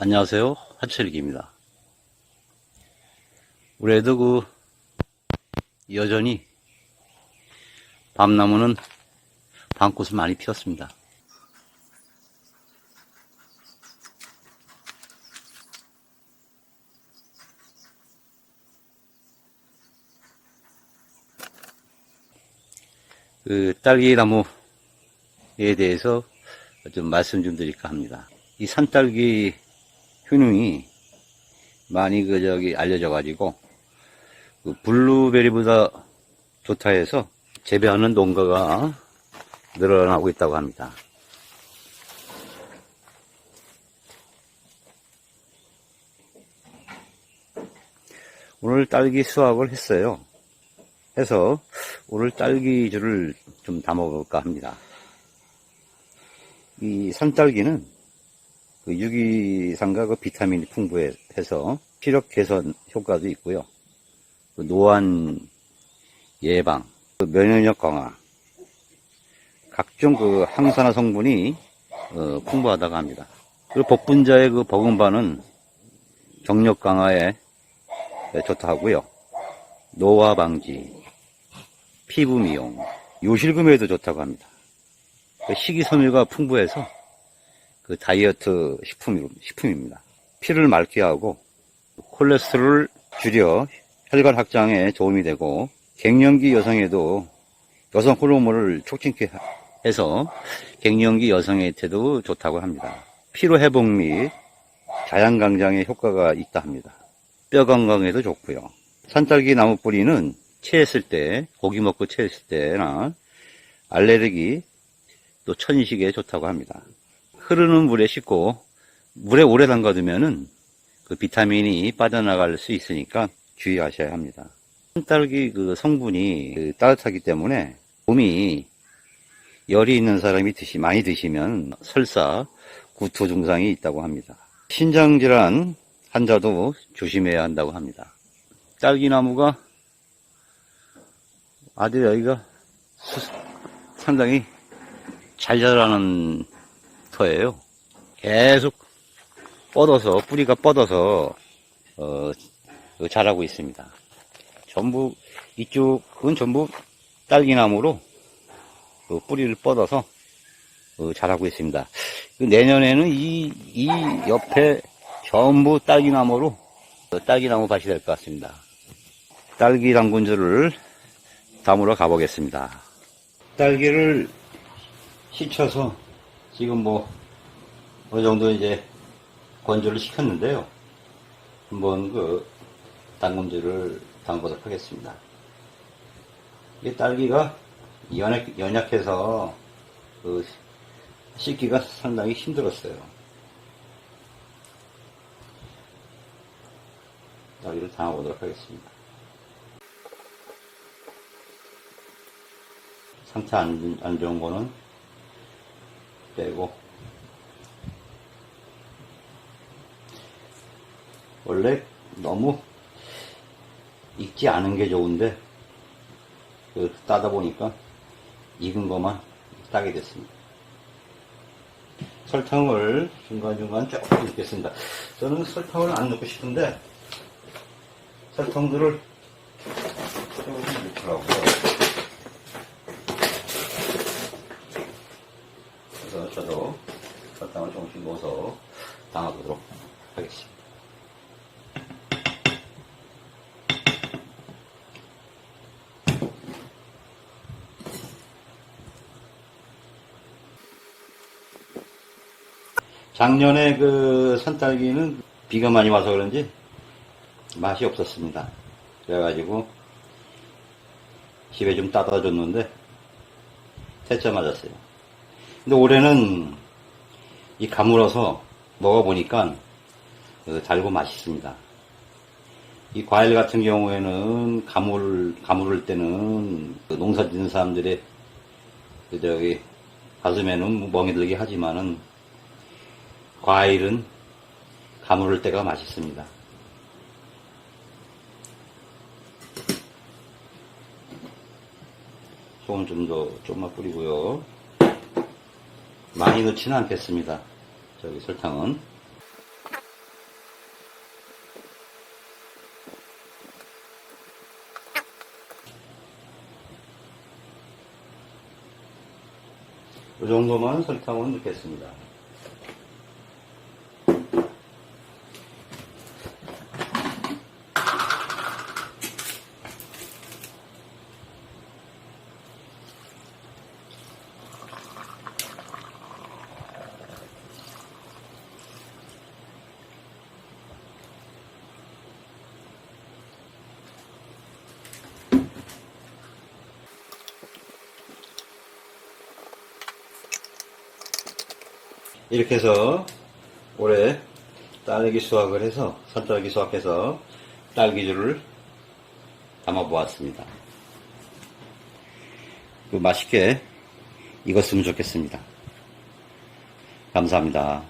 안녕하세요. 한철기입니다. 올해도 그, 여전히 밤나무는 밤꽃을 많이 피웠습니다. 그 딸기 나무에 대해서 좀 말씀 좀 드릴까 합니다. 이 산딸기 효능이 많이 그 저기 알려져 가지고 그 블루베리보다 좋다 해서 재배하는 농가가 늘어나고 있다고 합니다. 오늘 딸기 수확을 했어요. 해서 오늘 딸기주를 좀 담아볼까 합니다. 이 산딸기는 그 유기산과 그 비타민이 풍부해서 피력 개선 효과도 있고요. 그 노안 예방, 그 면역력 강화, 각종 그 항산화 성분이 어, 풍부하다고 합니다. 그리고 복분자의 그 버금바는 경력 강화에 좋다 하고요. 노화 방지, 피부 미용, 요실금에도 좋다고 합니다. 그 식이섬유가 풍부해서 그 다이어트 식품, 식품입니다. 피를 맑게 하고 콜레스테롤을 줄여 혈관 확장에 도움이 되고 갱년기 여성에도 여성 호르몬을 촉진케 해서 갱년기 여성한테도 좋다고 합니다. 피로 회복 및 자양 강장에 효과가 있다 합니다. 뼈 건강에도 좋고요. 산딸기 나무 뿌리는 체했을 때 고기 먹고 체했을 때나 알레르기 또 천식에 좋다고 합니다. 흐르는 물에 씻고 물에 오래 담가두면은 그 비타민이 빠져나갈 수 있으니까 주의하셔야 합니다. 산딸기 그 성분이 그 따뜻하기 때문에 몸이 열이 있는 사람이 드시 많이 드시면 설사 구토 증상이 있다고 합니다. 신장 질환 환자도 조심해야 한다고 합니다. 딸기 나무가 아들 여기가 수- 상당히 잘 자라는 터예요. 계속 뻗어서 뿌리가 뻗어서 어, 어, 자라고 있습니다. 전부 이쪽은 전부 딸기나무로 그 뿌리를 뻗어서 어, 자라고 있습니다. 그 내년에는 이, 이 옆에 전부 딸기나무로 어, 딸기나무 밭이 될 것 같습니다. 딸기 당근주를 담으러 가보겠습니다. 딸기를 씻혀서 지금 뭐 어느 정도 이제 건조를 시켰는데요. 한번 그 당근주를 담보도록 하겠습니다. 이 딸기가 연약, 연약해서 그 씻기가 상당히 힘들었어요. 딸기를 담아보도록 하겠습니다. 상태 안, 안 좋은 거는 빼고 원래 너무 익지 않은 게 좋은데 그 따다 보니까 익은 것만 따게 됐습니다. 설탕을 중간중간 조금 넣겠습니다. 저는 설탕을 안 넣고 싶은데 설탕들을 조금 넣더라고요. 그래서 저도 설탕을 조금씩 넣어서 담아보도록 하겠습니다. 작년에 그 산딸기는 비가 많이 와서 그런지 맛이 없었습니다. 그래가지고 집에 좀 따다 줬는데 퇴짜 맞았어요. 근데 올해는 이 가물어서 먹어보니까 그 달고 맛있습니다. 이 과일 같은 경우에는 가물, 가물을 때는 그 농사 짓는 사람들의 그 저기 가슴에는 멍이 들게 하지만은 과일은 가물을 때가 맛있습니다. 소금 좀 더 조금만 뿌리고요. 많이 넣지는 않겠습니다. 저기 설탕은. 이 정도만 설탕은 넣겠습니다. 이렇게 해서 올해 딸기 수확을 해서 산딸기 수확해서 딸기주를 담아 보았습니다. 그 맛있게 익었으면 좋겠습니다. 감사합니다.